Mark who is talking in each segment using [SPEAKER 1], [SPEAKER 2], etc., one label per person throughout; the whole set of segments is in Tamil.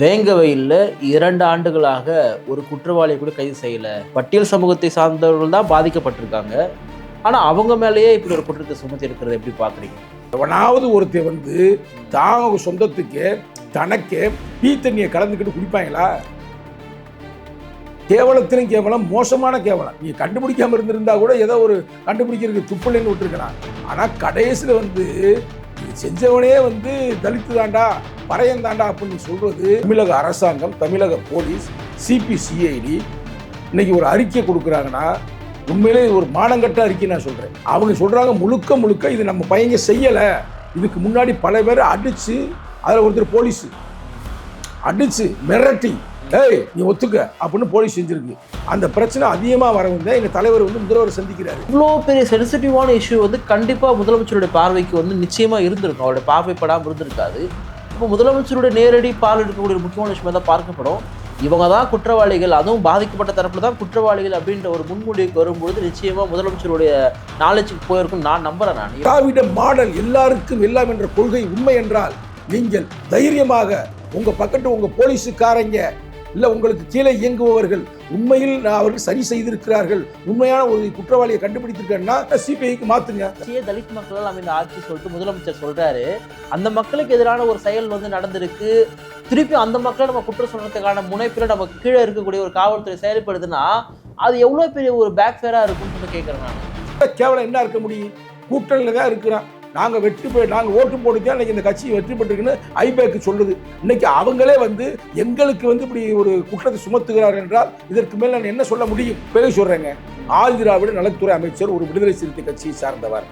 [SPEAKER 1] வேங்கவையில் இரண்டு ஆண்டுகளாக ஒரு குற்றவாளியை கூட கைது செய்யலை. பட்டியல் சமூகத்தை சார்ந்தவர்கள் தான் பாதிக்கப்பட்டிருக்காங்க. ஆனால் அவங்க மேலேயே இப்படி ஒரு குற்றத்தை சுமத்தி இருக்கிறத எப்படி பார்க்குறீங்க
[SPEAKER 2] எவனாவது ஒருத்தர் வந்து தாங்க சொந்தத்துக்கு தனக்கே பீ தண்ணியை கலந்துக்கிட்டு குடிப்பாங்களா? கேவலத்திலும் கேவலம் மோசமான கேவலம். நீ கண்டுபிடிக்காம இருந்திருந்தா கூட ஏதோ ஒரு கண்டுபிடிக்கிறதுக்கு துப்பிள்ளைன்னு விட்டுருக்கலாம். ஆனால் கடைசியில் வந்து செஞ்சவனே வந்து தலித்து தாண்டா பறையன் தாண்டா அப்படின்னு சொல்றது தமிழக அரசாங்கம் தமிழக போலீஸ் சிபிசிஐடி இன்னைக்கு ஒரு அறிக்கை கொடுக்குறாங்கன்னா உண்மையிலே ஒரு மானங்கட்ட அறிக்கை நான் சொல்றேன். அவங்க சொல்றாங்க முழுக்க முழுக்க இது நம்ம பையங்க செய்யலை. இதுக்கு முன்னாடி பல பேர் அடிச்சு அதில் ஒருத்தர் போலீஸ் அடிச்சு மிரட்டி ஏய் நீ ஒத்துக்க அப்படின்னு போலீஸ் செஞ்சிருக்கு. அந்த பிரச்சனை அதிகமாக வர வந்து எங்க தலைவர் வந்து முதல்வர் சந்திக்கிறாரு.
[SPEAKER 1] இவ்வளோ பெரிய சென்சிட்டிவான இஷ்யூ வந்து கண்டிப்பா முதலமைச்சருடைய பார்வைக்கு வந்து நிச்சயமா இருந்திருக்கும். அவருடைய பார்வைப்படாமல் இருந்திருக்காது. இப்போ முதலமைச்சருடைய நேரடி பார்வை இருக்கக்கூடிய முக்கியமான விஷயமா தான் பார்க்கப்படும். இவங்க தான் குற்றவாளிகள் அதுவும் பாதிக்கப்பட்ட தரப்புல தான் குற்றவாளிகள் அப்படின்ற ஒரு முன்மொழிவுக்கு வரும்பொழுது நிச்சயமா முதலமைச்சருடைய நாலேஜுக்கு போயிருக்கும் நான் நம்புறேன் நான்.
[SPEAKER 2] திராவிட மாடல் எல்லாருக்கும் எல்லாம் என்ற கொள்கை உண்மை என்றால் நீங்கள் தைரியமாக உங்க பக்கத்து உங்க போலீஸுக்காரங்க இல்ல உங்களுக்கு கீழே இயங்குபவர்கள் உண்மையில் நான் அவர்கள் சரி செய்திருக்கிறார்கள் உண்மையான ஒரு குற்றவாளியை கண்டுபிடித்திருக்காருன்னா சிபிஐக்கு மாத்துங்க.
[SPEAKER 1] ஆட்சியே தலித் மக்களால் அமைந்த ஆட்சி சொல்லிட்டு முதலமைச்சர் சொல்றாரு. அந்த மக்களுக்கு எதிரான ஒரு செயல் வந்து நடந்திருக்கு. திருப்பி அந்த மக்களை நம்ம குற்றம் சொல்றதுக்கான முனைப்பில் நமக்கு கீழே இருக்கக்கூடிய ஒரு காவல்துறை செயல்படுதுன்னா அது எவ்வளோ பெரிய ஒரு பேக் ஃபேரா இருக்கும்னு சொல்லி கேட்குறேன் நான்.
[SPEAKER 2] கேவலம் என்ன இருக்க முடியும்? கூட்டணியில் தான் இருக்கிறான். நாங்கள் வெற்றி பெ நாங்கள் ஓட்டு போட்டு தான் இந்த கட்சி வெற்றி பெற்றுக்குன்னு ஐபேக்கு சொல்லுது. இன்னைக்கு அவங்களே வந்து எங்களுக்கு வந்து இப்படி ஒரு குற்றத்தை சுமத்துகிறார் என்றால் இதற்கு மேல் நான் என்ன சொல்ல முடியும்? பேர் சொல்கிறேங்க ஆதிராவிட நலத்துறை அமைச்சர் ஒரு விடுதலை சிறுத்தை கட்சியை சார்ந்தவர்.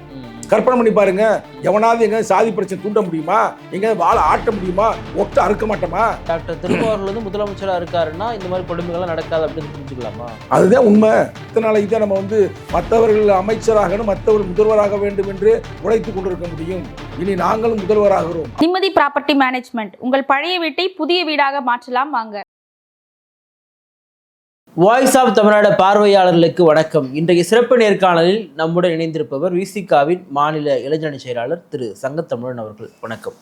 [SPEAKER 2] கற்பனை பண்ணி பாருங்க. எவனாவது எங்க சாதி பிரச்சனை தூண்ட முடியுமா? எங்க வாழை ஆட்ட முடியுமா? ஒட்ட அறுக்க மாட்டோமா?
[SPEAKER 1] டாக்டர் திருமாவர்கள் வந்து முதலமைச்சரா இருக்காருன்னா இந்த மாதிரி கொடுமைகள்லாம் நடக்காது அப்படின்னு புரிஞ்சுக்கலாமா?
[SPEAKER 2] அதுதான் உண்மை. இத்தனை நாளைக்கு தான் நம்ம வந்து மற்றவர்கள் அமைச்சராகணும் மற்றவர்கள் முதல்வராக வேண்டும் என்று உழைத்து கொண்டிருக்க முடியும். இனி நாங்களும் முதல்வராகிறோம்.
[SPEAKER 3] நிம்மதி ப்ராப்பர்ட்டி மேனேஜ்மெண்ட். உங்கள் பழைய வீட்டை புதிய வீடாக மாற்றலாம். வாங்க.
[SPEAKER 1] வாய்ஸ் ஆஃப் தமிழ்நாடு பார்வையாளர்களுக்கு வணக்கம். இன்றைய சிறப்பு நேர்காணலில் நம்முடன் இணைந்திருப்பவர் விசிகாவின் மாநில இளைஞரணி செயலாளர் திரு சங்கத்தமிழன் அவர்கள். வணக்கம்.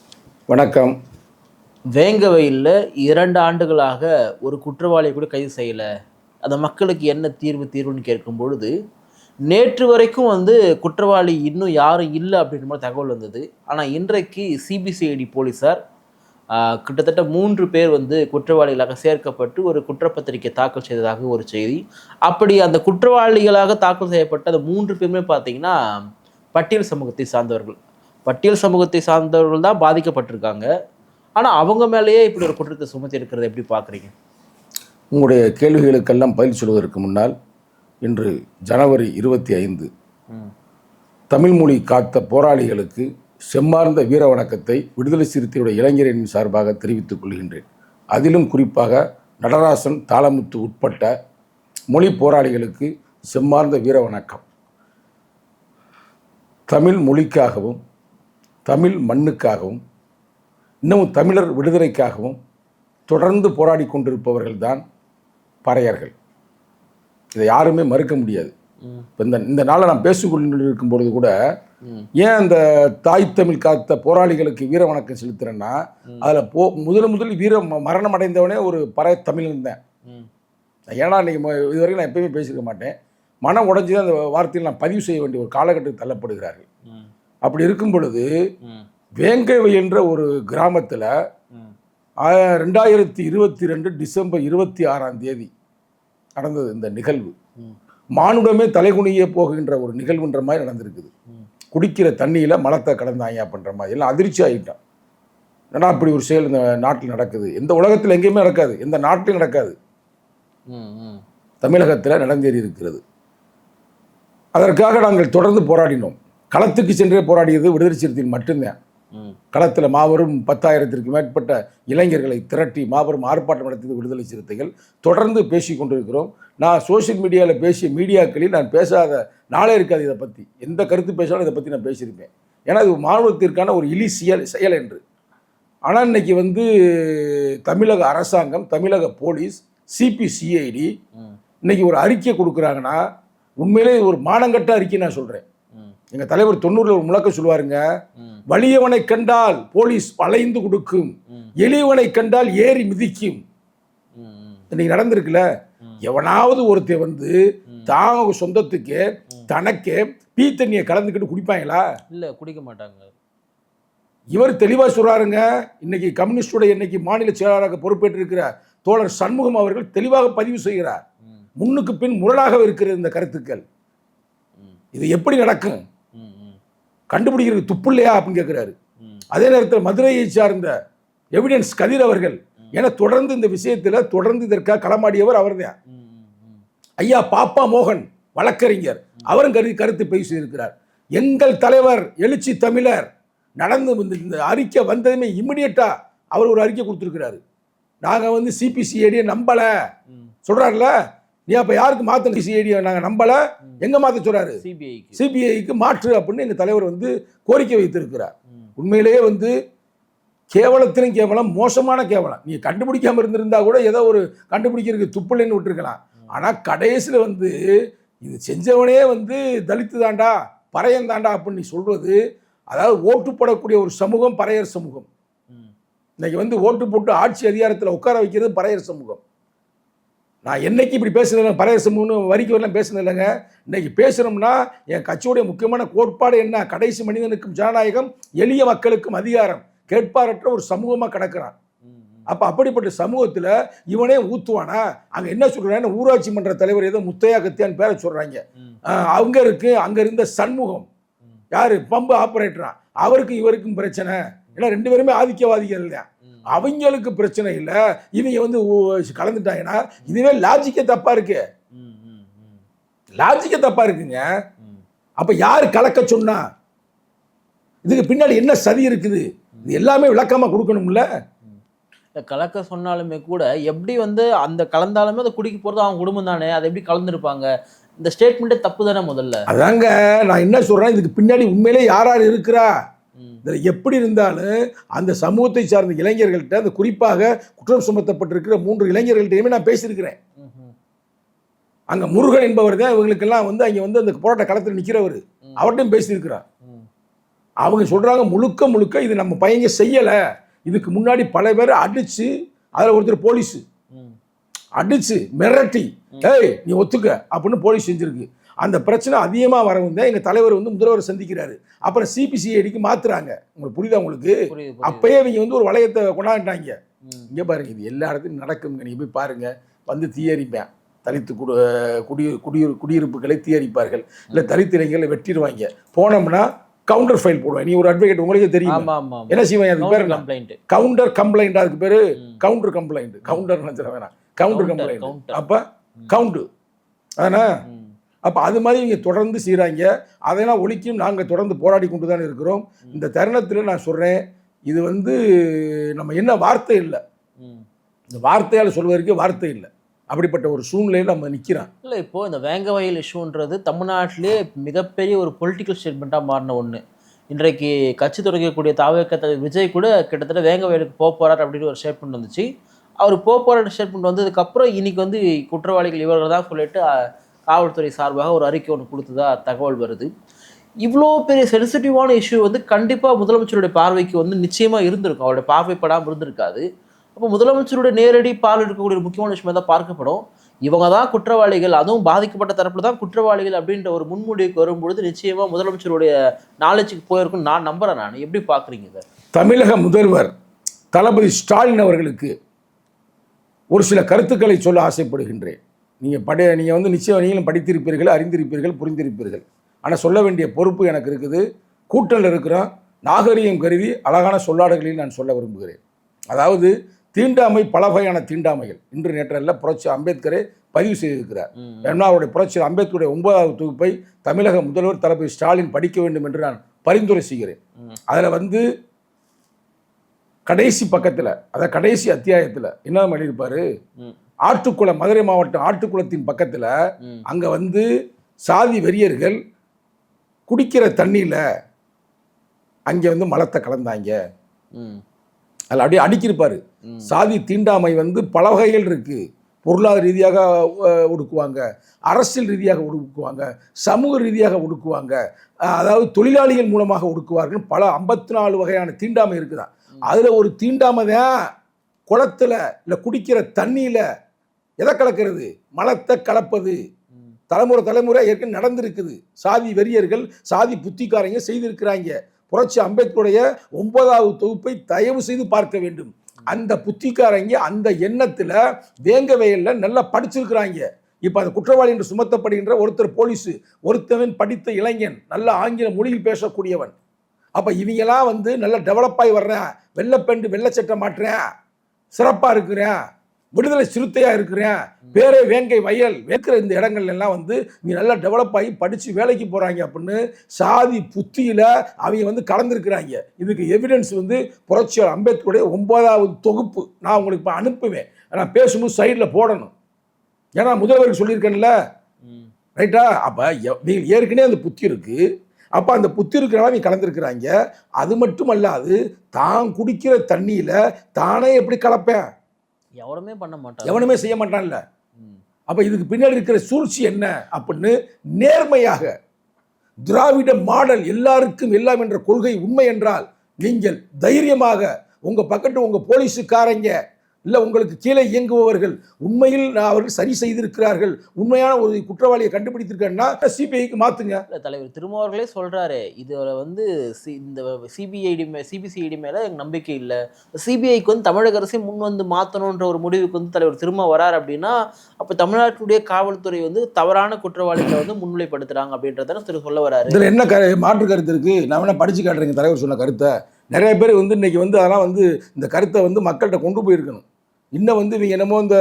[SPEAKER 2] வணக்கம்.
[SPEAKER 1] வேங்கவையில் இரண்டு ஆண்டுகளாக ஒரு குற்றவாளியை கூட கைது செய்யலை. அந்த மக்களுக்கு என்ன தீர்வு தீர்வுன்னு கேட்கும் பொழுது நேற்று வரைக்கும் வந்து குற்றவாளி இன்னும் யாரும் இல்லை அப்படின்ற மாதிரி தகவல் வந்தது. ஆனால் இன்றைக்கு சிபிசிஐடி போலீஸார் கிட்டத்தட்ட மூன்று பேர் வந்து குற்றவாளிகளாக சேர்க்கப்பட்டு ஒரு குற்றப்பத்திரிக்கை தாக்கல் செய்ததாக ஒரு செய்தி. அப்படி அந்த குற்றவாளிகளாக தாக்கல் செய்யப்பட்ட அந்த மூன்று பேருமே பார்த்தீங்கன்னா பட்டியல் சமூகத்தை சார்ந்தவர்கள். பட்டியல் சமூகத்தை சார்ந்தவர்கள் தான் பாதிக்கப்பட்டிருக்காங்க. ஆனால் அவங்க மேலேயே இப்படி ஒரு குற்றத்தை சுமத்தி இருக்கிறத எப்படி பார்க்குறீங்க?
[SPEAKER 2] உங்களுடைய கேள்விகளுக்கெல்லாம் பதில் சொல்வதற்கு முன்னால் இன்று ஜனவரி இருபத்தி ஐந்து தமிழ் மொழி காத்த போராளிகளுக்கு செம்மார்ந்த வீர வணக்கத்தை விடுதலை சிறுத்தையுடைய இளைஞரின் சார்பாக தெரிவித்துக் கொள்கின்றேன். அதிலும் குறிப்பாக நடராசன் தாளமுத்து உட்பட்ட மொழி போராளிகளுக்கு செம்மார்ந்த வீர வணக்கம். தமிழ் மொழிக்காகவும் தமிழ் மண்ணுக்காகவும் இன்னமும் தமிழர் விடுதலைக்காகவும் தொடர்ந்து போராடி கொண்டிருப்பவர்கள்தான் பறையர்கள். இதை யாருமே மறுக்க முடியாது. இப்போ இந்த இந்த நாளை நான் பேசிக்கொண்டிருக்கும் பொழுது கூட. ஏன் அந்த தாய் தமிழ் காத்த போராளிகளுக்கு வீர வணக்கம் செலுத்துறேன்னா அதில் போ முதல் முதல் வீர மரணம் அடைந்தவனே ஒரு பறைய தமிழன் தான்.
[SPEAKER 1] ம்.
[SPEAKER 2] ஏன்னா ம- இதுவரைக்கும் நான் எப்பயுமே பேசியிருக்க மாட்டேன். மனம் உடைஞ்சு தான் அந்த வார்த்தையில் நான் பதிவு செய்ய வேண்டிய ஒரு காலகட்டத்தில் தள்ளப்படுகிறார்கள். அப்படி இருக்கும் பொழுது வேங்கவை என்ற ஒரு கிராமத்தில் ரெண்டாயிரத்தி இருபத்தி ரெண்டு டிசம்பர் இருபத்தி ஆறாம் தேதி நடந்தது இந்த நிகழ்வு. மானுடமே தலைகுனியே போகின்ற ஒரு நிகழ்வுன்ற மாதிரி நடந்திருக்குது. குடிக்கிற தண்ணியில் மலத்தை கலந்தாங்க பண்ணுற மாதிரி. எல்லாம் அதிர்ச்சி ஆகிட்டான் ஏன்னா அப்படி ஒரு செயல் இந்த நாட்டில் நடக்குது? எந்த உலகத்தில் எங்கேயுமே நடக்காது. எந்த நாட்டிலும் நடக்காது. தமிழகத்தில் நடந்தேறி இருக்கிறது. அதற்காக நாங்கள் தொடர்ந்து போராடினோம். களத்துக்கு சென்றே போராடியது விடுதலை சிறுத்தையில் மட்டும்தான். களத்தில் மாபெரும் பத்தாயிரத்திற்கு மேற்பட்ட இளைஞர்களை திரட்டி மாபெரும் ஆர்ப்பாட்டம் நடத்தியது விடுதலை சிறுத்தைகள். தொடர்ந்து பேசி கொண்டிருக்கிறோம். நான் சோஷியல் மீடியாவில் பேசிய மீடியாக்களில் நான் பேசாத நாளே இருக்காது இதை பற்றி எந்த கருத்து பேசாலும் இதை பற்றி நான் பேசியிருப்பேன். ஏன்னா இது மாணவத்திற்கான ஒரு இழி செயல் செயல் என்று. ஆனால் இன்னைக்கு வந்து தமிழக அரசாங்கம் தமிழக போலீஸ் சிபிசிஐடி
[SPEAKER 1] ம்.
[SPEAKER 2] இன்னைக்கு ஒரு அறிக்கை கொடுக்குறாங்கன்னா உண்மையிலே ஒரு மானங்கட்ட அறிக்கை நான் சொல்கிறேன் எங்கள் தலைவர் தொண்ணூறில் ஒரு முழக்கம் சொல்லுவாருங்க வலியவனை கண்டால் போலீஸ் வளைந்து கொடுக்கும் எளியவனை கண்டால் ஏறி மிதிக்கும். இன்னைக்கு நடந்திருக்குல்ல. எவனாவது ஒருத்தன் வந்து. தாங்க சொந்தத்துக்கு தனக்கு பீ தண்ணியை கலந்துக்கிட்டு குடிப்பாங்களா?
[SPEAKER 1] இல்ல குடிக்க மாட்டாங்க.
[SPEAKER 2] இவர் தெளிவாக சொல்றாருங்க இன்னைக்கு கம்யூனிஸ்டோட இன்னைக்கு மாநில செயலாளராக பொறுப்பேற்றிருக்கிற தோழர் சண்முகம் அவர்கள் தெளிவாக பதிவு செய்கிறார். முன்னுக்கு பின் முரணாக இருக்கிற இந்த கருத்துக்கள். இது எப்படி நடக்கும்? கண்டுபிடிக்கிறது துப்பு இல்லையா அப்படின்னு கேட்குறாரு அதே நேரத்தில் மதுரையை சார்ந்த எவிடன்ஸ் கதிர் அவர்கள் என தொடர்ந்து இந்த விஷயத்தில் தொடர்ந்து இதற்காக களமாடியவர்
[SPEAKER 1] ம், ம்.
[SPEAKER 2] ஐயா பாப்பா மோகன் வழக்கறிஞர். அவரும் கருதி கருத்து பேசியிருக்கிறார் எங்கள் தலைவர் எழுச்சி தமிழர் நடந்து இந்த அறிக்கை வந்ததுமே இமிடியட்டா அவர் ஒரு அறிக்கை கொடுத்துருக்கிறாரு. நாங்கள் வந்து சிபிசிஐடியை நம்பலை. சொல்கிறாருல நீ அப்போ யாருக்கு மாற்றணும் சிஐடியை நாங்கள் நம்பலை. எங்கே மாற்ற சொல்கிறாரு
[SPEAKER 1] சிபிஐக்கு
[SPEAKER 2] சிபிஐக்கு மாற்று அப்படின்னு எங்கள் தலைவர் வந்து கோரிக்கை வைத்திருக்கிறார். உண்மையிலேயே வந்து கேவலத்திலும் கேவலம் மோசமான கேவலம். நீ கண்டுபிடிக்காம இருந்திருந்தா கூட ஏதோ ஒரு கண்டுபிடிக்கிறதுக்கு துப்பில்லைன்னு விட்டுருக்கலாம். ஆனால் கடைசியில் வந்து இது செஞ்சவனே வந்து தலித்து தாண்டா பறையன் தாண்டா அப்படின்னு நீ சொல்றது அதாவது ஓட்டு போடக்கூடிய ஒரு சமூகம் பறையர் சமூகம்.
[SPEAKER 1] ம்,
[SPEAKER 2] இன்னைக்கு வந்து ஓட்டு போட்டு ஆட்சி அதிகாரத்தில் உட்கார வைக்கிறது பறையர் சமூகம். நான் என்னைக்கு இப்படி பேசுனதில்லை பறையர் வரிக்கு வரலாம் பேசுனது இல்லைங்க. இன்னைக்கு பேசுகிறோம்னா என் கட்சியுடைய முக்கியமான கோட்பாடு என்ன? கடைசி மனிதனுக்கும் ஜனநாயகம் எளிய மக்களுக்கும் அதிகாரம். கேட்பாரற்ற ஒரு சமூகமாக கிடக்கிறான். அப்போ அப்படிப்பட்ட சமூகத்தில் இவனே ஊற்றுவானா அங்கே என்ன சொல்கிறான்னு ஊராட்சி மன்ற தலைவர் ஏதோ முத்தையா கத்தியான்னு பேரை சொல்கிறாங்க அவங்க இருக்கு அங்கே இருந்த சண்முகம். யார்? பம்பு ஆப்ரேட்டரா அவருக்கும் இவருக்கும் பிரச்சனை. ஏன்னா ரெண்டு பேருமே ஆதிக்கவாதிகள் தான். அவங்களுக்கு பிரச்சனை இல்லை. இவங்க வந்து கலந்துட்டாங்கன்னா இதுவே லாஜிக்கே தப்பா இருக்கு. லாஜிக்கே தப்பா இருக்குங்க. அப்ப யார் கலக்க சொன்னா? இதுக்கு பின்னாடி என்ன சதி இருக்குது? இது எல்லாமே விளக்கமா கொடுக்கணும்ல?
[SPEAKER 1] கலக்க சொன்னாலுமே கூட எப்படி வந்து அந்த கலந்தாலுமே அதை குடிக்க போறது அவங்க குடும்பம் தானே? அதை எப்படி கலந்துருப்பாங்க? இந்த ஸ்டேட்மெண்ட்டே தப்பு தானே முதல்ல?
[SPEAKER 2] அதாங்க நான் என்ன சொல்றேன்? இதுக்கு பின்னாடி உண்மையிலே யார் யார் இருக்கிறா? இதில் எப்படி இருந்தாலும் அந்த சமூகத்தை சார்ந்த இளைஞர்கள்ட்ட அந்த குறிப்பாக குற்றம் சுமத்தப்பட்டிருக்கிற மூன்று இளைஞர்கள்ட்டையுமே நான் பேசியிருக்கிறேன். அங்கே முருகன் என்பவர் தான் இவங்களுக்கெல்லாம் வந்து அங்கே வந்து அந்த போராட்ட களத்தில் நிற்கிறவர். அவர்கிட்டையும் பேசியிருக்கிறார். அவங்க சொல்கிறாங்க முழுக்க முழுக்க இது நம்ம பையங்க செய்யலை. இதுக்கு முன்னாடி பல பேர் அடித்து அதில் ஒருத்தர் போலீஸு. அடித்து மிரட்டி ஏய் நீ ஒத்துக்க அப்படின்னு போலீஸ் செஞ்சிருக்கு. அந்த பிரச்சனை அதிகமாக வரவும் தான் எங்கள் தலைவர் வந்து முதல்வர் சந்திக்கிறாரு. அப்புறம் சிபிசிஐடிக்கு மாத்துறாங்க. உங்களுக்கு புரியுதா உங்களுக்கு. அப்பயே இவங்க வந்து ஒரு வளையத்தை கொண்டாண்டாங்க இங்கே பாருங்க இது எல்லா இடத்துலையும் நடக்குங்க நீங்கள் போய் பாருங்க. வந்து தீயரிப்பேன் தலித்து குடு குடி குடியிரு குடியிருப்புகளை தீயரிப்பார்கள் இல்லை தலித் இளைஞர்களை வெட்டிடுவாங்க போனோம்னா கவுண்டர் ஃபைல் போடுவாங்க நீ ஒரு அட்வொகேட் உங்களுக்கே தெரியும்? என்ன செய்வாங்க அதுக்கு பேர்
[SPEAKER 1] கம்ப்ளைண்ட்
[SPEAKER 2] கவுண்டர் கம்ப்ளைண்ட் அதுக்கு பேர். கவுண்டர் கம்ப்ளைண்ட் கவுண்டர் நினச்சிட வேணாம். Counter complaint. அப்போ கவுண்டு அதானே அப்போ அது மாதிரி இங்கே தொடர்ந்து செய்கிறாங்க அதெல்லாம் ஒழிக்கும் நாங்கள் தொடர்ந்து போராடி கொண்டு தான் இருக்கிறோம் இந்த தருணத்தில் நான் சொல்கிறேன் இது வந்து நம்ம என்ன வார்த்தை இல்லை. இந்த வார்த்தையால் சொல்வதற்கு வார்த்தை இல்லை. அப்படிப்பட்ட ஒரு சூழ்நிலையில் நம்ம நிற்கிறோம்
[SPEAKER 1] இல்ல இப்போ இந்த வேங்க வயல் இஷ்யூன்றது தமிழ்நாட்டிலே மிகப்பெரிய ஒரு பொலிட்டிக்கல் ஸ்டேட்மெண்ட்டாக மாறின ஒண்ணு. இன்றைக்கு கட்சி தொடங்கக்கூடிய தாவக விஜய் கூட கிட்டத்தட்ட வேங்க வயலுக்கு போக போறார் அப்படின்னு ஒரு ஸ்டேட்மெண்ட் வந்துச்சு. அவர் போக போகிற ஸ்டேட்மெண்ட் வந்ததுக்கப்புறம் இன்னைக்கு வந்து குற்றவாளிகள் இவர்கள் தான் சொல்லிட்டு காவல்துறை சார்பாக ஒரு அறிக்கை ஒன்று கொடுத்ததா தகவல் வருது. இவ்வளோ பெரிய சென்சிட்டிவான இஷ்யூ வந்து கண்டிப்பாக முதலமைச்சருடைய பார்வைக்கு வந்து நிச்சயமாக இருந்திருக்கும். அவருடைய பார்வைப்படாமல் இருந்திருக்காது. அப்போ முதலமைச்சருடைய நேரடி பார்வை இருக்கக்கூடிய முக்கியமான விஷயமா தான் பார்க்கப்படும். இவங்க தான் குற்றவாளிகள் அதுவும் பாதிக்கப்பட்ட தரப்பில் தான் குற்றவாளிகள் அப்படின்ற ஒரு முன்முடிவுக்கு வரும்பொழுது நிச்சயமாக முதலமைச்சருடைய நாலேஜுக்கு போயிருக்கும் நான் நம்புகிறேன் நான். எப்படி பார்க்குறீங்க சார்
[SPEAKER 2] தமிழக முதல்வர் தளபதி ஸ்டாலின் அவர்களுக்கு ஒரு சில கருத்துக்களை சொல்ல ஆசைப்படுகின்றேன். நீங்கள் படி நீங்கள் வந்து நிச்சயம் நீங்களும் படித்திருப்பீர்கள் அறிந்திருப்பீர்கள் புரிந்திருப்பீர்கள். ஆனால் சொல்ல வேண்டிய பொறுப்பு எனக்கு இருக்குது. கூட்டணியில் இருக்கிறோம். நாகரிகம் கருதி அழகான சொல்லாடல்களில் நான் சொல்ல விரும்புகிறேன். அதாவது தீண்டாமை பல வகையான தீண்டாமைகள். இன்று நேற்றல்ல புரட்சி அம்பேத்கரே பதிவு செய்திருக்கிறார். ஏன்னா அவருடைய புரட்சி அம்பேத்கருடைய ஒன்பதாவது தொகுப்பை தமிழக முதல்வர் தளபதி ஸ்டாலின் படிக்க வேண்டும் என்று நான் பரிந்துரை செய்கிறேன். அதில் வந்து கடைசி பக்கத்தில் அதாவது கடைசி அத்தியாயத்தில் என்ன எழுதியிருப்பாரு
[SPEAKER 1] ம்,
[SPEAKER 2] ஆட்டுக்குளம் மதுரை மாவட்டம் ஆட்டுக்குளத்தின் பக்கத்தில் அங்கே வந்து சாதி வெறியர்கள் குடிக்கிற தண்ணியில் அங்கே வந்து மலத்தை கலந்தாங்க. அதில் அப்படியே அடிக்கிருப்பாரு சாதி தீண்டாமை வந்து பல வகைகள் இருக்கு. பொருளாதார ரீதியாக ஒடுக்குவாங்க. அரசியல் ரீதியாக ஒடுக்குவாங்க. சமூக ரீதியாக ஒடுக்குவாங்க. அதாவது தொழிலாளிகள் மூலமாக ஒடுக்குவார்கள். பல ஐம்பத்தி நாலு வகையான தீண்டாமை இருக்குதான். அதில் ஒரு தீண்டாமை தான் குளத்துல இல்லை குடிக்கிற தண்ணியில் எதை கலக்கிறது? மலத்தை கலப்பது. தலைமுறை தலைமுறை ஏற்கனவே நடந்திருக்குது. சாதி வெறியர்கள் சாதி புத்திக்காரங்க செய்திருக்கிறாங்க. புரட்சி அம்பேத்கருடைய ஒன்பதாவது தொகுப்பை தயவு செய்து பார்க்க வேண்டும். அந்த புத்திக்காரங்க அந்த எண்ணத்தில் வேங்க வயலில் நல்லா படிச்சிருக்கிறாங்க. இப்போ அந்த குற்றவாளி என்று சுமத்தப்படுகின்ற ஒருத்தர் போலீஸு ஒருத்தவன் படித்த இளைஞன் நல்ல ஆங்கில மொழியில் பேசக்கூடியவன். அப்போ இவங்கெல்லாம் வந்து நல்லா டெவலப் ஆகி வர்றேன். வெள்ளப்பெண்டு வெள்ளச்சட்டை மாட்டுறேன் சிறப்பாக இருக்கிறேன். விடுதலை சிறுத்தையாக இருக்கிறேன். பேரே வேங்கை வயல். வேக்கிற இந்த இடங்கள் எல்லாம் வந்து நீ நல்லா டெவலப் ஆகி படித்து வேலைக்கு போகிறாங்க அப்படின்னு சாதி புத்தியில் அவங்க வந்து கலந்துருக்கிறாங்க. இதுக்கு எவிடன்ஸ் வந்து புரட்சியாளர் அம்பேத்கருடைய ஒன்பதாவது தொகுப்பு. நான் உங்களுக்கு இப்போ அனுப்புவேன். ஆனால் பேசும்போது சைடில் போடணும். ஏன்னா முதல்வர் சொல்லியிருக்கேன்ல. ரைட்டா அப்போ ஏற்கனவே அந்த புத்தி இருக்குது அப்போ அந்த புத்தி இருக்கிறவங்க அவங்க கலந்துருக்கிறாங்க. அது மட்டும் அல்லாது தான் குடிக்கிற தண்ணியில் தானே எப்படி கலப்பேன்?
[SPEAKER 1] எவனுமே பண்ண மாட்டான்
[SPEAKER 2] எவனுமே செய்ய மாட்டான்ல. அப்போ இதுக்கு பின்னாடி இருக்கிற சூழ்ச்சி என்ன அப்படின்னு நேர்மையாக திராவிட மாடல் எல்லாருக்கும் எல்லாம் என்ற கொள்கை உண்மை என்றால் நீங்கள் தைரியமாக உங்க பக்கத்து உங்க போலீஸுக்காரங்க இல்லை உங்களுக்கு கீழே இயங்குபவர்கள் உண்மையில் நான் அவர்கள் சரி செய்திருக்கிறார்கள் உண்மையான ஒரு குற்றவாளியை கண்டுபிடித்திருக்கேன்னா சிபிஐக்கு மாத்துங்க.
[SPEAKER 1] இல்ல தலைவர் திருமாவர்களே சொல்றாரு இதுல வந்து சி- இந்த சிபிஐடி மே சிபிசிஐடி மேல எனக்கு நம்பிக்கை இல்லை. சிபிஐக்கு வந்து தமிழக அரசே முன் வந்து மாத்தணுன்ற ஒரு முடிவுக்கு வந்து தலைவர் திரும்ப வரார் அப்படின்னா அப்ப தமிழ்நாட்டுடைய காவல்துறை வந்து தவறான குற்றவாளிகளை வந்து முன்னிலைப்படுத்துறாங்க அப்படின்றத திரு சொல்ல வராரு.
[SPEAKER 2] இதில் என்ன க மாற்று கருத்து இருக்குது நான் வேணா படிச்சு காட்டுறேங்க தலைவர் சொன்ன கருத்தை. நிறைய பேர் வந்து இன்னைக்கு வந்து அதெல்லாம் வந்து இந்த கருத்தை வந்து மக்கள்கிட்ட கொண்டு போயிருக்கணும். இன்னும் வந்து இவங்க என்னமோ இந்த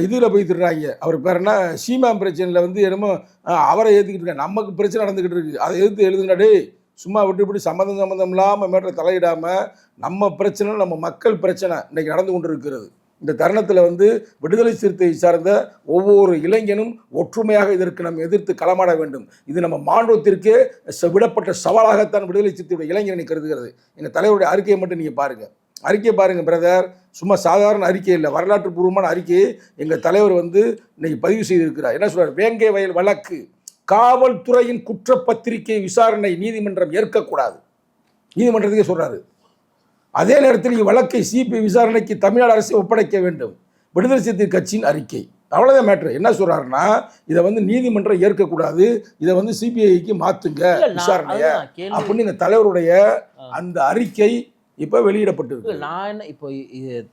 [SPEAKER 2] இதில் போய் திடுறாங்க அவர் பேருன்னா என்ன? சீமா பிரச்சனையில் வந்து என்னமோ அவரை ஏற்றுக்கிட்டு இருக்காங்க. நமக்கு பிரச்சனை நடந்துக்கிட்டு இருக்குது அதை எதிர்த்து எழுதுங்கடா சும்மா விட்டு இப்படி சம்மந்தம் சம்மந்தம் இல்லாமல் மேட்டரை தலையிடாமல் நம்ம பிரச்சனை நம்ம மக்கள் பிரச்சனை இன்றைக்கி நடந்து கொண்டு இருக்கிறது இந்த தருணத்தில் வந்து விடுதலை சிறுத்தை சார்ந்த ஒவ்வொரு இளைஞனும் ஒற்றுமையாக இதற்கு நம்ம எதிர்த்து களமாட வேண்டும். இது நம்ம மாநிலத்திற்கே ச- விடப்பட்ட சவாலாகத்தான் விடுதலை சிறுத்தையுடைய இளைஞனை கருதுகிறது. எங்கள் தலைவருடைய அறிக்கையை மட்டும் நீங்கள் பாருங்கள் அறிக்கையை பாருங்கள் பிரதர் சும்மா சாதாரண அறிக்கை இல்லை வரலாற்று பூர்வமான அறிக்கையை எங்கள் தலைவர் வந்து இன்னைக்கு பதிவு செய்திருக்கிறார். என்ன சொல்றார்? வேங்கை வயல் வழக்கு காவல்துறையின் குற்றப்பத்திரிகை விசாரணை நீதிமன்றம் ஏற்கக்கூடாது. நீதிமன்றத்துக்கே சொல்றாரு. அதே நேரத்தில் இவ்வழக்கை சிபிஐ விசாரணைக்கு தமிழ்நாடு அரசு ஒப்படைக்க வேண்டும். விடுதலை சிறுத்தை கட்சியின் அறிக்கை. அவ்வளோதான் மேட்ரு என்ன சொல்றாருன்னா இதை வந்து நீதிமன்றம் ஏற்கக்கூடாது. இதை வந்து சிபிஐக்கு மாத்துங்க விசாரணையை. அப்படின்னு இந்த தலைவருடைய. அந்த அறிக்கை இப்போ வெளியிடப்பட்டிருக்கு.
[SPEAKER 1] நான் என்ன இப்போ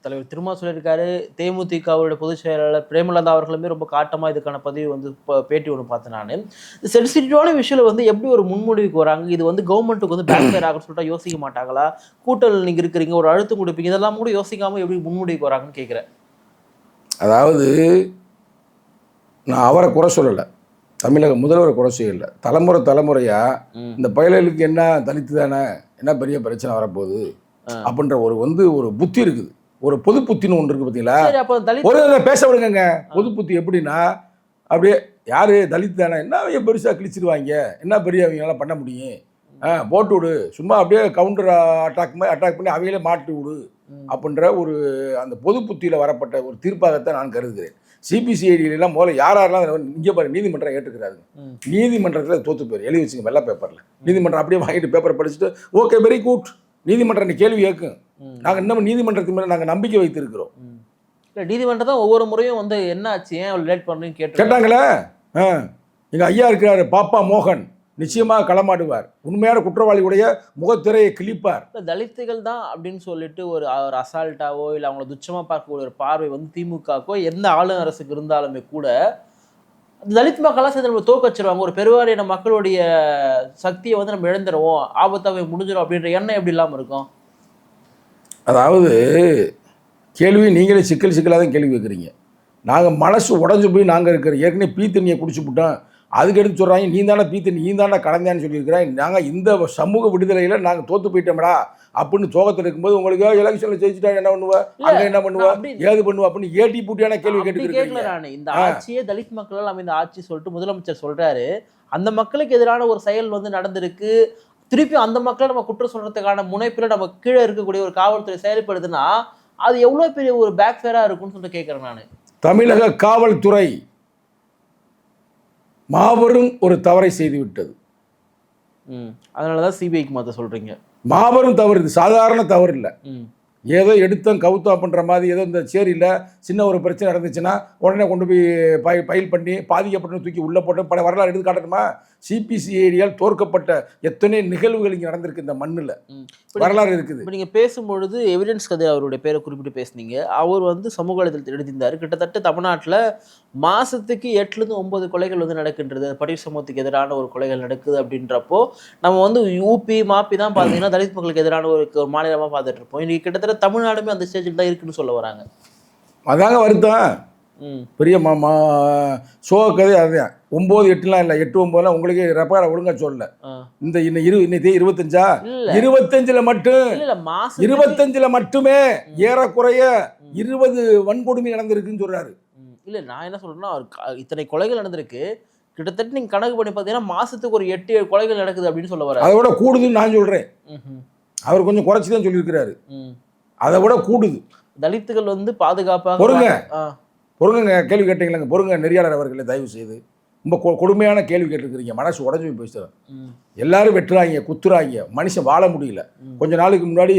[SPEAKER 1] தலைவர் திருமா சொல்லியிருக்காரு தேமுதிகவோட பொதுச் செயலாளர் பிரேமலதா அவர்களுமே ரொம்ப காட்டமா இதுக்கான பதிவு வந்து பேட்டி ஒன்று பார்த்தேன் நான். இந்த சென்சிட்டிவான விஷயம் வந்து எப்படி ஒரு முன்முடிவுக்கு வராங்க? இது வந்து கவர்மெண்ட்டுக்கு வந்து பேக் ஃபேர் ஆகும்னு சொல்லிட்டு யோசிக்க மாட்டாங்களா? கூட்டல் நீங்க இருக்கிறீங்க ஒரு அழுத்தம் கொடுப்பீங்க இதெல்லாம் கூட யோசிக்காம எப்படி முன்முடிவுக்கு வராங்கன்னு கேட்குறேன்
[SPEAKER 2] அதாவது நான் அவரை குறை சொல்லலை. தமிழக முதல்வரை குறை செய்யலை. தலைமுறை தலைமுறையா
[SPEAKER 1] ம்.
[SPEAKER 2] இந்த பயலுக்கு என்ன தலித்து தானே என்ன பெரிய பிரச்சனை வரப்போகுது. அப்படின்ற ஒரு வந்து ஒரு புத்தி இருக்குது. ஒரு பொது புத்தின்னு ஒன்று இருக்குது பார்த்தீங்களா ஒரு பேச விடுங்கங்க. பொது புத்தி எப்படின்னா அப்படியே யாரு? தலித் தானே. என்ன பெருசாக கிழிச்சிருவாங்க? என்ன பெரிய அவங்களால பண்ண முடியும்? ஆ போட்டு விடு. சும்மா அப்படியே கவுண்டர் அட்டாக் மாதிரி அட்டாக் பண்ணி அவங்களே மாட்டி விடு. அப்படின்ற ஒரு அந்த பொது புத்தியில் வரப்பட்ட ஒரு தீர்ப்பாகத்தான் நான் கருதுகிறேன். சிபிசிஐடியிலாம் முதல்ல யார் யாரெல்லாம் இங்கே பாரு நீதிமன்றம் ஏற்றுக்கிறாரு. நீதிமன்றத்தில் தோத்து போயிரு. எழுதி வச்சுங்க வெள்ளை பேப்பரில் நீதிமன்றம் அப்படியே வாங்கிட்டு பேப்பர் படிச்சுட்டு ஓகே வெரி குட் நீதிமன்றம் கேள்வி கேட்கும். நாங்கள் இன்னும் நீதிமன்றத்தின் மேலே நாங்கள் நம்பிக்கை வைத்திருக்கிறோம்.
[SPEAKER 1] இல்ல நீதிமன்றம் தான் ஒவ்வொரு முறையும் வந்து என்ன ஆச்சு ஏன் லேட் பண்ணுறீங்கன்னு கேட்டு
[SPEAKER 2] கேட்டாங்களே? ஆ. எங்கள் ஐயா இருக்கிறாரு பாப்பா மோகன். நிச்சயமாக களமாடுவார். உண்மையான குற்றவாளியுடைய முகத்திரையை கிழிப்பார்.
[SPEAKER 1] தலித்துகள் தான் அப்படின்னு சொல்லிட்டு ஒரு ஒரு அசால்ட்டாவோ இல்லை அவங்கள துச்சமா பார்க்கக்கூடிய ஒரு பார்வை வந்து திமுகக்கோ எந்த ஆளும் அரசுக்கு இருந்தாலுமே கூட தலித் மக்களாக சேர்ந்து நம்ம தோக்கச்சிருவாங்க ஒரு பெருவாரியான மக்களுடைய சக்தியை வந்து நம்ம இழந்துருவோம். ஆபத்தாவே முடிஞ்சிடும் அப்படின்ற எண்ணம் எப்படி இல்லாமல் இருக்கும்?
[SPEAKER 2] அதாவது கேள்வி நீங்களே சிக்கல் சிக்கலாக தான் கேள்வி வைக்கிறீங்க நாங்கள் மனசு உடஞ்சு போய் நாங்கள் இருக்கிற ஏற்கனவே பீ தண்ணியை குடிச்சு விட்டோம் அதுக்கு எடுத்து சொல்கிறாங்க நீ தானே பீ தண்ணி நீ தானே கலந்தான்னு சொல்லியிருக்கிறேன் நாங்கள் இந்த சமூக விடுதலையில் நாங்கள் தோற்று போயிட்டோம்டா. அப்படின்னு சோகத்தில் இருக்கும்போது உங்களுக்கு எலெக்ஷனில் ஜெயிச்சுட்டா என்ன பண்ணுவா? அங்கே என்ன பண்ணுவா? ஏது பண்ணுவா? அப்படின்னு ஏட்டி பூட்டியான கேள்வி இருக்கீங்க.
[SPEAKER 1] நானு. இந்த. ஆட்சியே தலித் மக்களால் நம்ம இந்த ஆட்சி சொல்லிட்டு முதலமைச்சர் சொல்றாரு. அந்த மக்களுக்கு எதிரான ஒரு செயல் வந்து நடந்திருக்கு. திருப்பி அந்த மக்களை நம்ம குற்றம் சொல்றதுக்கான முனைப்பில் நம்ம கீழே இருக்கக்கூடிய ஒரு காவல்துறை செயல்படுதுன்னா அது எவ்வளவு பெரிய ஒரு பேக் ஃபேரா இருக்கும்னு சொல்லிட்டு கேட்கறேன் நான்.
[SPEAKER 2] தமிழக காவல்துறை மாபெரும் ஒரு தவறை செய்துவிட்டது.
[SPEAKER 1] ம். அதனால தான் சிபிஐக்கு மாற்ற சொல்கிறீங்க
[SPEAKER 2] மாபெரும் தவறு இது. சாதாரண தவறு இல்லை. ஏதோ எடுத்தோம் கவுத்தம் பண்ணுற மாதிரி ஏதோ இந்த சேரியில் சின்ன ஒரு பிரச்சனை நடந்துச்சுன்னா உடனே கொண்டு போய் பய பயில் பண்ணி பாதிக்கப்பட்டு தூக்கி உள்ளே போட்டு பல வரலாறு எடுத்து காட்டணுமா? சிபிசிஐடியால் தோற்கப்பட்ட எத்தனை நிகழ்வுகள் இங்கே நடந்திருக்கு இந்த மண்ணில். வரலாறு இருக்குது.
[SPEAKER 1] இப்போ நீங்கள் பேசும்பொழுது எவிடன்ஸ் கதை அவருடைய பேரை குறிப்பிட்டு பேசுனீங்க. அவர் வந்து சமூக வலைதளத்தில் எழுதியிருந்தார். கிட்டத்தட்ட தமிழ்நாட்டில் மாதத்துக்கு எட்டுலேருந்து ஒன்பது கொலைகள் வந்து நடக்கின்றது. படிவு சமூகத்துக்கு எதிரான ஒரு கொலைகள் நடக்குது அப்படின்றப்போ நம்ம வந்து யூபி மாப்பி தான் பார்த்தீங்கன்னா தலித் மக்களுக்கு எதிரான ஒரு ஒரு மாநிலமாக பார்த்துட்டு இருப்போம். இன்னைக்கு கிட்டத்தட்ட தமிழ்நாடுமே அந்த ஸ்டேஜில் தான் இருக்குன்னு சொல்ல வராங்க.
[SPEAKER 2] அதாங்க வருத்தம். பெரிய மா சோக கதை அதுதான் ஒம்பது எட்டுலாம் இல்லை எட்டு ஒம்பதுலாம் உங்களுக்கு ரெப்பார ஒழுங்கா சொல்லல. இந்த இன்னும் இரு இன்னைக்கு இருபத்தஞ்சா? இருபத்தஞ்சில் மட்டும். இருபத்தஞ்சில் மட்டுமே ஏறக்குறைய இருபது வன்கொடுமை நடந்திருக்குன்னு சொல்றாரு.
[SPEAKER 1] இல்ல நான் என்ன சொல்றேன்னா இத்தனை கொலைகள் நடந்திருக்கு. கிட்டத்தட்ட நீங்க கணக்கு பண்ணி பார்த்தீங்கன்னா மாசத்துக்கு ஒரு எட்டு ஏழு கொலைகள் நடக்குது அப்படின்னு சொல்ல வர
[SPEAKER 2] அதை விட கூடுதுன்னு நான் சொல்றேன். அவர் கொஞ்சம் குறைச்சி தான் சொல்லியிருக்கிறாரு அதை விட கூடுது.
[SPEAKER 1] தலித்துகள் வந்து பாதுகாப்பாக
[SPEAKER 2] பொறுங்க. பொறுங்க கேள்வி கேட்டீங்களங்க. பொறுங்க நெறியாளர் அவர்களே தயவு செய்து ரொம்ப கொடுமையான கேள்வி கேட்டிருக்கிறீங்க. மனசு உடஞ்சி போய் பேசுகிறேன் எல்லாரும் வெட்டுறாங்க குத்துறாங்க. மனுஷன் வாழ முடியல. கொஞ்ச நாளுக்கு முன்னாடி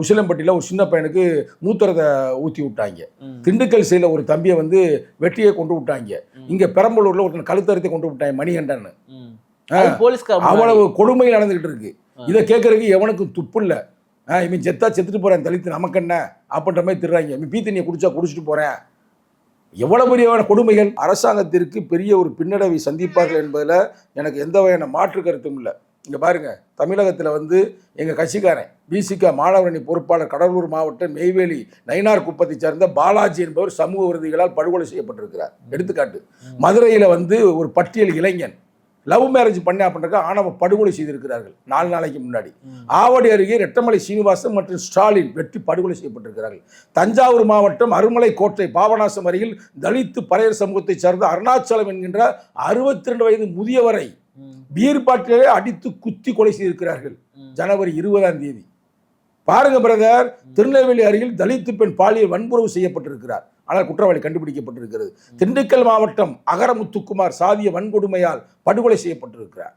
[SPEAKER 2] உசிலம்பட்டியில் ஒரு சின்ன பையனுக்கு மூத்திரத்தை ஊற்றி விட்டாங்க. திண்டுக்கல் சைடில் ஒரு தம்பியை வந்து வெட்டியே கொண்டு விட்டாங்க. இங்கே பெரம்பலூரில் ஒருத்தன் கழுத்தறுத்தை கொண்டு விட்டாங்க மணிகண்டன். அவ்வளவு கொடுமை நடந்துகிட்டு இருக்கு. இதை கேட்கறதுக்கு எவனுக்கும் துப்பு இல்லை. இவன் செத்தா செத்துட்டு போறேன் தலித்து நமக்கு என்ன அப்படின்ற மாதிரி திருறாங்க. இவன் பீ தண்ணியை குடிச்சா குடிச்சிட்டு போறேன். எவ்வளவு பெரிய கொடுமைகள்? அரசாங்கத்திற்கு பெரிய ஒரு பின்னடைவை சந்திப்பார்கள் என்பதில் எனக்கு எந்த வகையான மாற்று கருத்தும் இல்லை. இங்க பாருங்க தமிழகத்தில் வந்து எங்கள் கட்சிக்காரன் பிசிக மாணவரணி பொறுப்பாளர் கடலூர் மாவட்டம் நெய்வேலி நயினார் குப்பத்தை சேர்ந்த பாலாஜி என்பவர் சமூக விருதிகளால் படுகொலை செய்யப்பட்டிருக்கிறார். எடுத்துக்காட்டு மதுரையில் வந்து ஒரு பட்டியல் இளைஞன் லவ் மேரேஜ் பண்ண அப்படின்றக்க ஆணவ படுகொலை செய்திருக்கிறார்கள். நாலு நாளைக்கு முன்னாடி. ஆவடி அருகே ரெட்டமலை சீனிவாசன் மற்றும் ஸ்டாலின் வெற்றி படுகொலை செய்யப்பட்டிருக்கிறார்கள். தஞ்சாவூர் மாவட்டம் அருமலை கோட்டை பாபநாசம் அருகில் தலித்து பறையர் சமூகத்தைச் சார்ந்த அருணாச்சலம் என்கின்ற அறுபத்தி ரெண்டு வயது முதியவரை பீர் பாட்டிலே அடித்து குத்தி கொலை செய்திருக்கிறார்கள். ஜனவரி இருபதாம் தேதி. பாருங்க பிரதர் திருநெல்வேலி அருகில் தலித்து பெண் பாலியல் வன்புறவு செய்யப்பட்டிருக்கிறார். ஆனால் குற்றவாளி கண்டுபிடிக்கப்பட்டிருக்கிறது. திண்டுக்கல் மாவட்டம் அகரமுத்துக்குமார் சாதிய வன்கொடுமையால் படுகொலை செய்யப்பட்டிருக்கிறார்.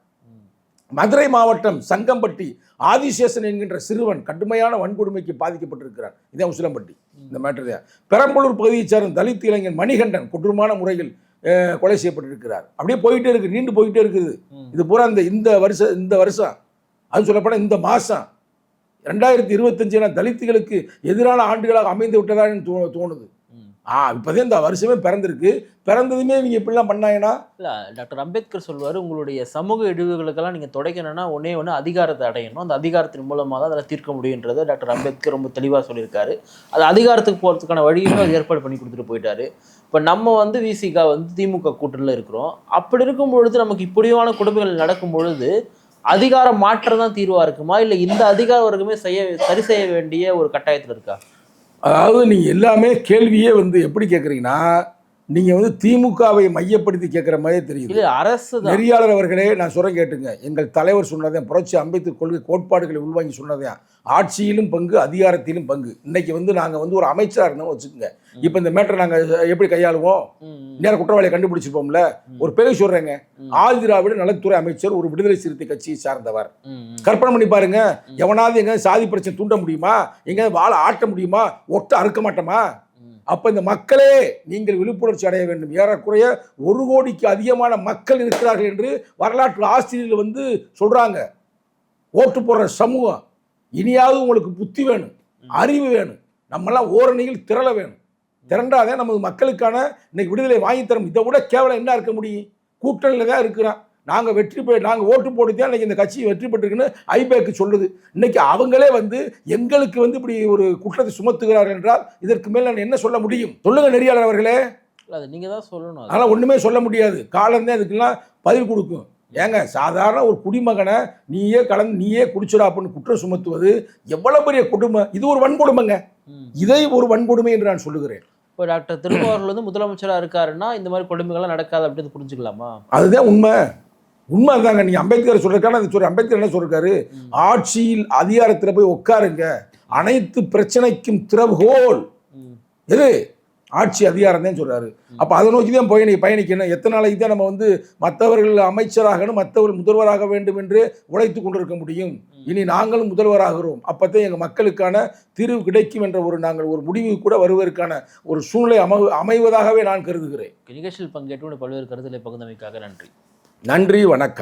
[SPEAKER 2] மதுரை மாவட்டம் சங்கம்பட்டி ஆதிசேஷன் என்கின்ற சிறுவன் கடுமையான வன்கொடுமைக்கு பாதிக்கப்பட்டிருக்கிறார். இதான் உசிலம்பட்டி இந்த மேட்டர் பெரம்பலூர் பகுதியைச் சேர்ந்த தலித் இளைஞன் மணிகண்டன் கொடூரமான முறையில் கொலை செய்யப்பட்டிருக்கிறார். அப்படியே போயிட்டே இருக்கு நீண்டு போயிட்டே இருக்குது. இது பூரா இந்த இந்த வருஷம் இந்த வருஷம். அது சொல்லப்போனால் இந்த மாதம் ரெண்டாயிரத்தி இருபத்தஞ்சுனா தலித்துகளுக்கு எதிரான ஆண்டுகளாக அமைந்து விட்டதான்னு தோ தோணுது. ஆ இப்போதே இந்த வருஷமே பிறந்திருக்கு. பிறந்ததுமே இவங்க இப்படிலாம் பண்ணாங்கன்னா
[SPEAKER 1] இல்லை டாக்டர் அம்பேத்கர் சொல்வார் உங்களுடைய சமூக இழிவுகளுக்கெல்லாம் நீங்கள் தொடக்கணும்னா ஒன்றே ஒன்று அதிகாரத்தை அடையணும். அந்த அதிகாரத்தின் மூலமாக தான் அதில் தீர்க்க முடியுன்றதை டாக்டர் அம்பேத்கர் ரொம்ப தெளிவாக சொல்லியிருக்காரு. அது அதிகாரத்துக்கு போகிறதுக்கான வழியுமே அது ஏற்பாடு பண்ணி கொடுத்துட்டு போயிட்டாரு. இப்போ நம்ம வந்து விசிகா வந்து திமுக கூட்டணியில் இருக்கிறோம். அப்படி இருக்கும் பொழுது நமக்கு இப்படியான குடும்பங்கள் நடக்கும் பொழுது அதிகார மாற்றம் தான் தீர்வாக இருக்குமா? இல்லை இந்த அதிகார வர்க்கமே செய்ய சரி செய்ய வேண்டிய ஒரு கட்டாயத்தில் இருக்கா?
[SPEAKER 2] அதாவது நீங்கள் எல்லாமே கேள்வியே வந்து எப்படி கேட்குறீங்கன்னா நீங்கள் வந்து திமுகவை மையப்படுத்தி கேட்குற மாதிரி தெரியுது.
[SPEAKER 1] அரசு
[SPEAKER 2] நெறியாளர் அவர்களே நான் சொல்ல கேட்டுங்க. எங்கள் தலைவர் சொன்னதேன் புரட்சி அம்பேத்கர் கொள்கை கோட்பாடுகளை உள்வாங்கி சொன்னதேன் ஆட்சியிலும் பங்கு அதிகாரத்திலும் பங்கு. இன்னைக்கு வந்து நாங்கள் வந்து ஒரு அமைச்சராக இருந்தோம் வச்சுக்கோங்க. இப்போ இந்த மேட்டரை நாங்கள் எப்படி கையாளுவோம்? நேர குற்றவாளியை கண்டுபிடிச்சிருப்போம்ல ஒரு பேர் சொல்கிறேங்க. ஆதிராவிட நலத்துறை அமைச்சர் ஒரு விடுதலை சிறுத்தை கட்சியை சார்ந்தவர். கற்பனை பண்ணி பாருங்க. எவனாவது எங்க சாதி பிரச்சனை தூண்ட முடியுமா? எங்க வாழை ஆட்ட முடியுமா? ஒட்ட அறுக்க மாட்டோமா. அப்போ இந்த மக்களே நீங்கள் விழிப்புணர்ச்சி அடைய வேண்டும். ஏறக்குறைய ஒரு கோடிக்கு அதிகமான மக்கள் இருக்கிறார்கள் என்று வரலாற்று ஆசிரியர்கள் வந்து சொல்கிறாங்க ஓட்டு போடுற சமூகம் இனியாவது உங்களுக்கு புத்தி வேணும் அறிவு வேணும். நம்மெல்லாம் ஓரணியில் திரள வேணும். திரண்டாதான் நமது மக்களுக்கான இன்னைக்கு விடுதலை வாங்கி தரும். இதை விட கேவலம் என்ன இருக்க முடியும்? கூட்டணியில் தான் இருக்கிறான். நாங்கள் வெற்றி பெ நாங்கள் ஓட்டு போட்டு தான் இன்னைக்கு இந்த கட்சி வெற்றி பெற்றிருக்குன்னு ஐபேக்கு சொல்லுது. இன்னைக்கு அவங்களே வந்து எங்களுக்கு வந்து இப்படி ஒரு குற்றத்தை சுமத்துகிறார்கள் என்றால் இதற்கு மேல் நான் என்ன சொல்ல முடியும்? சொல்லுங்க நெறியாளர் அவர்களே.
[SPEAKER 1] அது நீங்க தான் சொல்லணும். அது.
[SPEAKER 2] அதனால் ஒன்றுமே சொல்ல முடியாது. காலம்தான் இதுக்கெல்லாம் பதில் கொடுக்கும். ஏங்க சாதாரண ஒரு குடிமகனை நீயே கலந்து நீயே குடிச்சிடா அப்படின்னு குற்றம் சுமத்துவது எவ்வளவு பெரிய கொடுமை? இது ஒரு வன்கொடுமைங்க. இதை ஒரு வன்கொடுமை என்று நான் சொல்லுகிறேன்.
[SPEAKER 1] இப்போ டாக்டர் திருமாவர்கள் வந்து முதலமைச்சரா இருக்காருன்னா இந்த மாதிரி கொடுமைகள்லாம் நடக்காது அப்படின்னு புரிஞ்சுக்கலாமா?
[SPEAKER 2] அதுதான் உண்மை. உண்மை அதுதாங்க நீங்க அம்பேத்கர் சொல்றதுக்கான அது சொல்லி அம்பேத்கர் என்ன சொல்றாரு. ஆட்சியில் அதிகாரத்தில் போய் உட்காருங்க. அனைத்து பிரச்சனைக்கும் திறவுகோல். எது? ஆட்சி அதிகாரம் தான் சொல்றாரு. அப்ப அதை நோக்கி தான் பயணி பயணிக்கணும். எத்தனை நாளைக்கு தான் நம்ம வந்து மற்றவர்கள் அமைச்சராகணும் மற்றவர்கள் முதல்வராக வேண்டும் என்று உழைத்து கொண்டிருக்க முடியும்? இனி நாங்களும் முதல்வராகிறோம். அப்பதான் எங்க மக்களுக்கான தீர்வு கிடைக்கும் என்ற ஒரு நாங்கள் ஒரு முடிவு கூட வருவதற்கான ஒரு சூழ்நிலை அமை அமைவதாகவே நான் கருதுகிறேன்.
[SPEAKER 1] நிகழ்ச்சியில் பங்கேற்று பல்வேறு கருத்துக்களை பகிர்ந்தமைக்காக நன்றி.
[SPEAKER 2] நன்றி வணக்கம்.